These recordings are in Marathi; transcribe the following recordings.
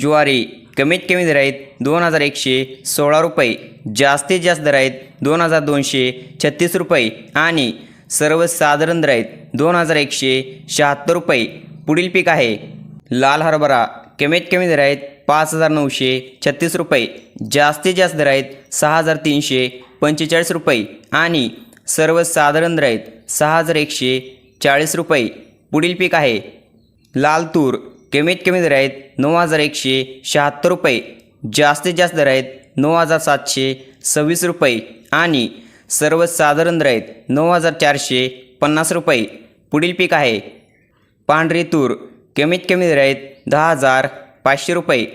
ज्वारी कमीत कमी दर आहेत दोन हजार एकशे सोळा रुपये जास्तीत जास्त दर आहेत दोन हजार दोनशे छत्तीस रुपये आणि सर्वसाधारण दर आहेत दोन हजार एकशे शहात्तर रुपये. पुढील पीक आहे लाल हरभरा कमीत कमी दर आहेत पाच हजार नऊशे छत्तीस रुपये जास्तीत जास्त दर आहेत सहा हजार तीनशे पंचेचाळीस रुपये आणि सर्वसाधारण दर आहेत सहा हजार एकशे चाळीस रुपये. पुढील पीक आहे लाल तूर कमीत कमी दर आहेत नऊ हजार एकशे शहात्तर रुपये. जास्तीत जास्त दर आहेत नऊ हजार सातशे सव्वीस रुपये. आणि सर्वसाधारण दर आहेत नऊ हजार चारशे पन्नास रुपये. पुढील पीक आहे पांढरी तूर. कमीत कमी दर आहेत दहा हजार पाचशे रुपये.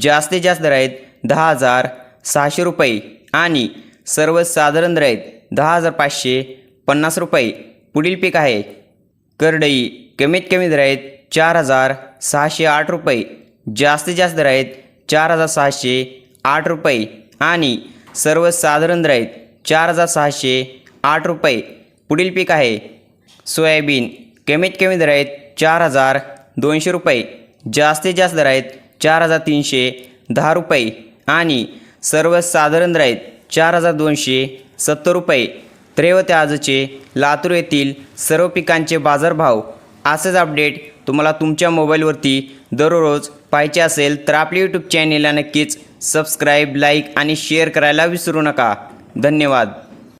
जास्तीत जास्त दर आहेत दहा हजार सहाशे रुपये. आणि सर्वसाधारण दर आहेत दहा हजार पाचशे पन्नास रुपये. पुढील पीक आहे करडई. कमीत कमी दर आहेत चार हजार सहाशे आठ रुपये. जास्तीत जास्त दर आहेत चार हजार सहाशे आठ रुपये आणि सर्वसाधारण दर आहेत चार हजार सहाशे आठ रुपये. पुढील पीक आहे सोयाबीन. कमीत कमी दर आहेत चार हजार दोनशे रुपये. जास्तीत जास्त दर आहेत चार हजार तीनशे दहा रुपये आणि सर्वसाधारण दर आहेत चार हजार दोनशे सत्तर रुपये. तर आजचे लातूर येथील सर्व पिकांचे बाजारभाव असेच अपडेट तुम्हाला तुमच्या मोबाईलवरती दररोज पाहिजे असेल तर आपल्या यूट्यूब चॅनेलला नक्कीच सबस्क्राईब लाईक आणि शेअर करायला विसरू नका. धन्यवाद.